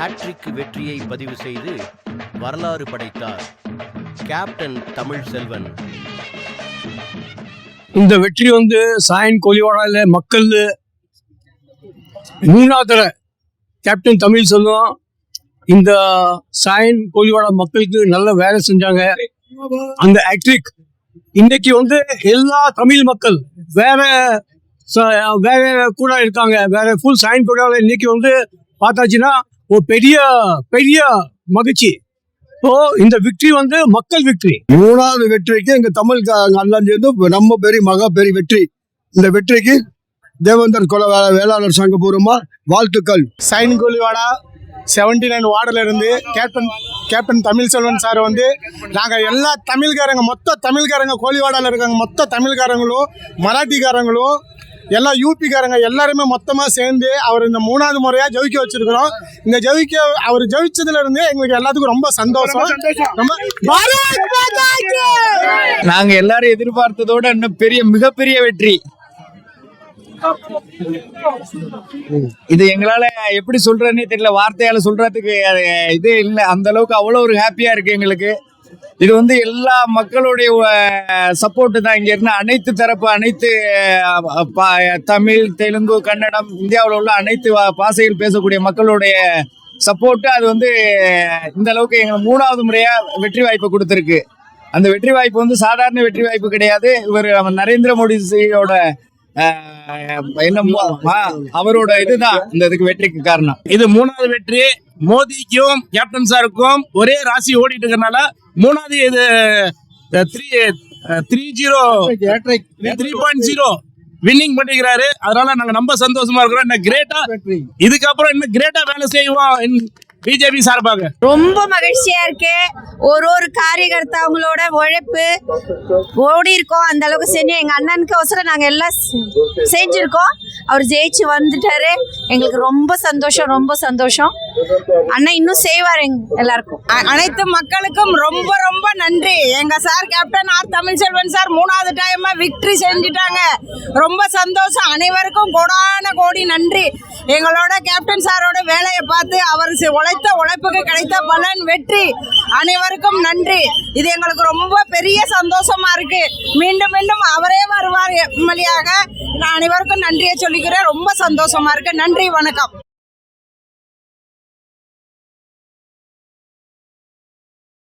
Hat trick வெற்றியை பதிவு செய்து வரலாறு படைத்தார். கேப்டன் தமிழ் செல்வன் இந்த வெற்றி வந்து சாயன் கோலிவாடால மக்கள் மூணாவது தடவை கேப்டன் தமிழ் செல்வம் இந்த சாயன் கோலிவாடா மக்களுக்கு நல்ல வேலை செஞ்சாங்க. அந்த ஆக்ட்ரிக் இன்னைக்கு வந்து எல்லா தமிழ் மக்கள் வேற வேற கூட இருக்காங்க. வேற ஃபுல் சாயன் கூட இன்னைக்கு வந்து பார்த்தாச்சுன்னா ஒரு பெரிய பெரிய மகிழ்ச்சி. இப்போ இந்த விக்டரி வந்து மக்கள் விக்டரி மூணாவது வெற்றிக்கு எங்க தமிழ் அண்ணன் சேர்ந்து நம்ம பெரிய மகா பெரிய வெற்றி. இந்த வெற்றிக்கு தேவேந்தர் குல வேளாளர் சங்க பூர்வமா வாழ்த்துக்கள். சைன் கோலிவாடா செவன்டி நைன் வார்டில் இருந்து captain captain Tamil Selvan sir வந்து நாங்கள் எல்லா தமிழ்காரங்க மொத்த தமிழ்காரங்க கோலிவாடாவில் இருக்காங்க மொத்த தமிழ்காரங்களும் மராட்டிக்காரங்களும் எல்லா யூபிக்காரங்க எல்லாருமே மொத்தமாக சேர்ந்து அவர் இந்த மூணாவது முறையாக ஜெயிக்க வச்சிருக்கிறோம். இந்த ஜெயிக்க அவர் ஜெயிச்சதுல இருந்து எங்களுக்கு எல்லாத்துக்கும் ரொம்ப சந்தோஷம். ரொம்ப பாரத் மாதா கி! நாங்க எல்லாரும் எதிர்பார்த்ததோட இன்னும் பெரிய மிகப்பெரிய வெற்றி. இது எங்களால எப்படி சொல்றதுன்னே தெரியல. வார்த்தையால சொல்றதுக்கு இது இல்லை. அந்த அளவுக்கு அவ்வளோ ஒரு ஹாப்பியா இருக்கு எங்களுக்கு. இது வந்து எல்லா மக்களுடைய சப்போர்ட் தான். இங்க இருந்து அனைத்து தரப்பு அனைத்து தமிழ் தெலுங்கு கன்னடம் இந்தியாவில் உள்ள அனைத்து பாசையில் பேசக்கூடிய மக்களுடைய சப்போர்ட் அது வந்து இந்த அளவுக்கு எங்களுக்கு மூணாவது முறையா வெற்றி வாய்ப்பு கொடுத்துருக்கு. அந்த வெற்றி வாய்ப்பு வந்து சாதாரண வெற்றி வாய்ப்பு கிடையாது. இவர் நரேந்திர மோடிஜியோட அஹ், என்ன மோ- ஆ, அவரோட இதுதான். இந்த இதுக்கு வெற்றிக்கு காரணம். இது மூணாவது வெற்றி. மோடிக்கும் கேப்டன் சாருக்கும் ஒரே ராசி ஓடிட்டு இருக்கறனால மூணாவது இது three three zero three point zero winning பண்ணிக்கிறாரு. அதனால நாங்க ரொம்ப சந்தோஷமா இருக்கிறோம். இன்னும் கிரேட்டா இதுக்கப்புறம் இன்னும் கிரேட்டா வேலை செய்வோம். பிஜேபி சார்பாக. ரொம்ப மகிழ்ச்சியா இருக்கு. ஒரு ஒரு காரியகர்த்தாவங்களோட உழைப்பு ஓடி இருக்கோம். அந்த அளவுக்கு செஞ்சு எங்க அண்ணனுக்கு அவசரம். நாங்க எல்லாம் செஞ்சிருக்கோம். அவர் ஜெயிச்சு வந்துட்டாரு. எங்களுக்கு ரொம்ப சந்தோஷம் ரொம்ப சந்தோஷம். அண்ணன் இன்னும் செய்வார் எல்லாருக்கும். அனைத்து மக்களுக்கும் ரொம்ப ரொம்ப நன்றி. எங்க sir captain R Tamilselvan sir மூணாவது டைமா விக்டரி செஞ்சுட்டாங்க. ரொம்ப சந்தோஷம். அனைவருக்கும் கோடான கோடி நன்றி. எங்களோட கேப்டன் சாரோட வேலையை பார்த்து அவர் செ- உழைத்த உழைப்புக்கு கிடைத்த பலன் வெற்றி. அனைவருக்கும் நன்றி. இது எங்களுக்கு ரொம்ப பெரிய சந்தோஷமா இருக்கு. மீண்டும் மீண்டும் அவரே வருவார் எம்எல்ஏயாக நான் அனைவருக்கும் நன்றியை சொல்லிக்கிறேன். ரொம்ப சந்தோஷமா இருக்கு. நன்றி வணக்கம்.